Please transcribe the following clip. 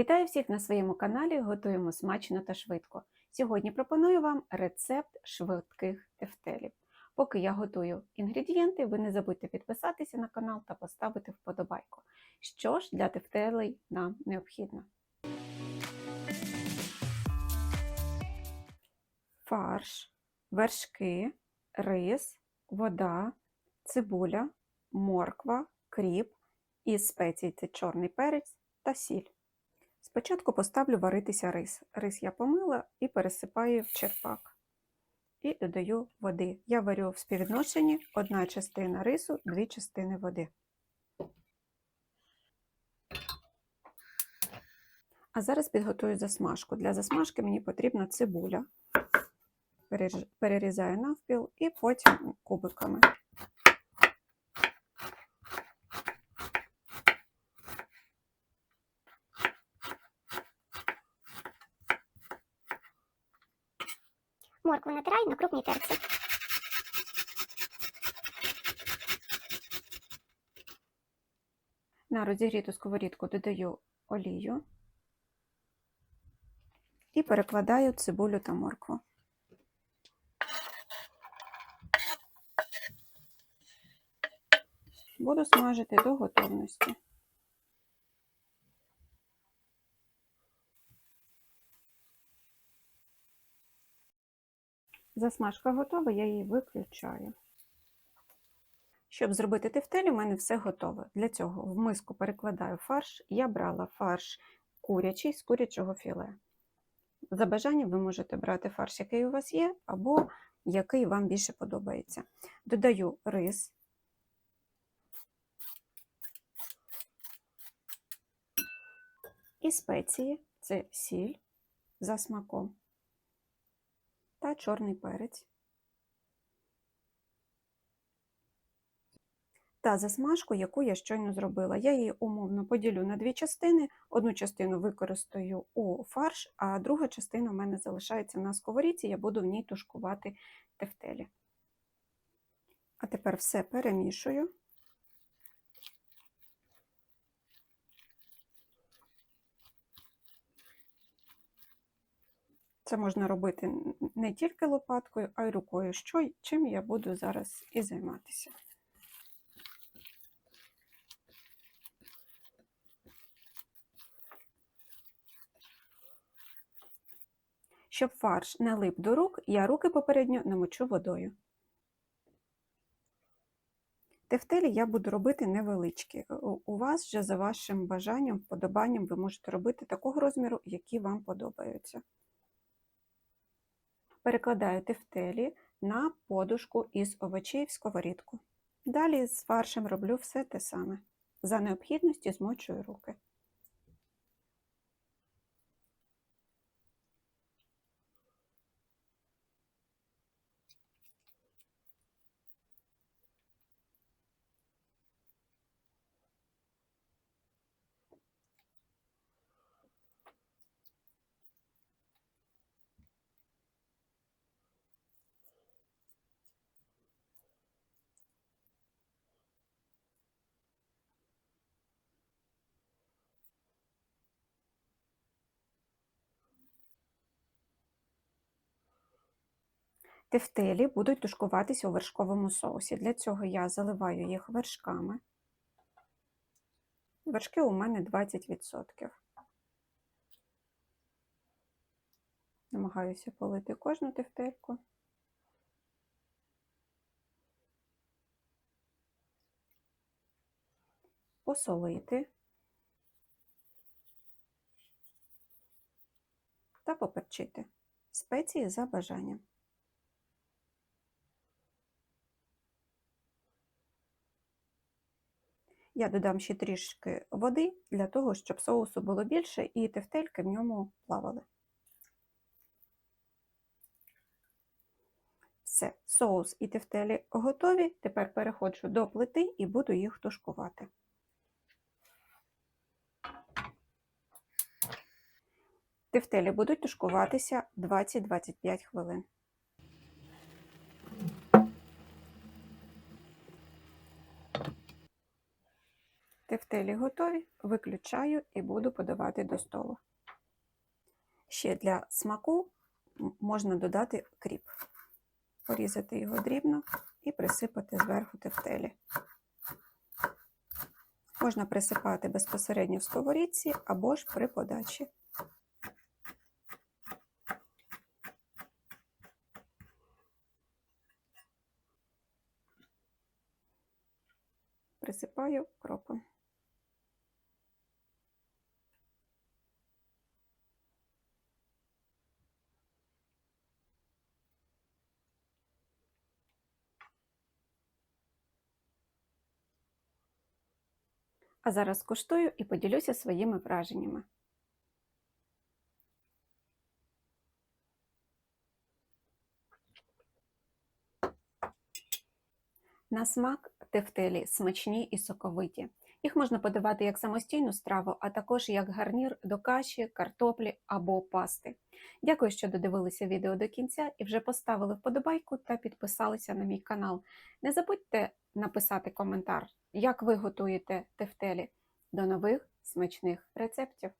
Вітаю всіх на своєму каналі. Готуємо смачно та швидко. Сьогодні пропоную вам рецепт швидких тефтелів. Поки я готую інгредієнти, ви не забудьте підписатися на канал та поставити вподобайку. Що ж для тефтелей нам необхідно? Фарш, вершки, рис, вода, цибуля, морква, кріп із спецій це чорний перець та сіль. Спочатку поставлю варитися рис. Рис я помила і пересипаю в черпак. І додаю води. Я варю в співвідношенні одна частина рису, дві частини води. А зараз підготую засмажку. Для засмажки мені потрібна цибуля. Перерізаю навпіл і потім кубиками. Моркву натираю на крупній терці. На розігріту сковорідку додаю олію і перекладаю цибулю та моркву. Буду смажити до готовності. Засмажка готова, я її виключаю. Щоб зробити тефтель, у мене все готове. Для цього в миску перекладаю фарш. Я брала фарш курячий з курячого філе. За бажанням ви можете брати фарш, який у вас є, або який вам більше подобається. Додаю рис. І спеції це сіль за смаком чорний перець. та засмажку, яку я щойно зробила. Я її умовно поділю на дві частини. Одну частину використаю у фарш, а друга частина у мене залишається на сковорідці, я буду в ній тушкувати тефтелі. А тепер все перемішую. Це можна робити не тільки лопаткою, а й рукою, що, чим я буду зараз і займатися. Щоб фарш не лип до рук, я руки попередньо намочу водою. Тефтелі я буду робити невеличкі. У- У вас вже за вашим бажанням, вподобанням ви можете робити такого розміру, які вам подобаються. Перекладаю тефтелі на подушку із овочей в сковорідку. Далі з фаршем роблю все те саме. За необхідності змочую руки. Тефтелі будуть тушкуватися у вершковому соусі. Для цього я заливаю їх вершками. Вершки у мене 20%. Намагаюся полити кожну тефтельку. Посолити та поперчити спеції за бажанням. Я додам ще трішки води для того, щоб соусу було більше і тефтельки в ньому плавали. Все, соус і тефтелі готові. Тепер переходжу до плити і буду їх тушкувати. Тефтелі будуть тушкуватися 20-25 хвилин. Тефтелі готові, виключаю і буду подавати до столу. Ще для смаку можна додати кріп. Порізати його дрібно і присипати зверху тефтелі. Можна присипати безпосередньо в сковорідці або ж при подачі. Присипаю кропом. А зараз куштую і поділюся своїми враженнями. На смак тефтелі смачні і соковиті. Їх можна подавати як самостійну страву, а також як гарнір до каші, картоплі або пасти. Дякую, що додивилися відео до кінця і вже поставили вподобайку та підписалися на мій канал. Не забудьте написати коментар, як ви готуєте тефтелі. До нових смачних рецептів!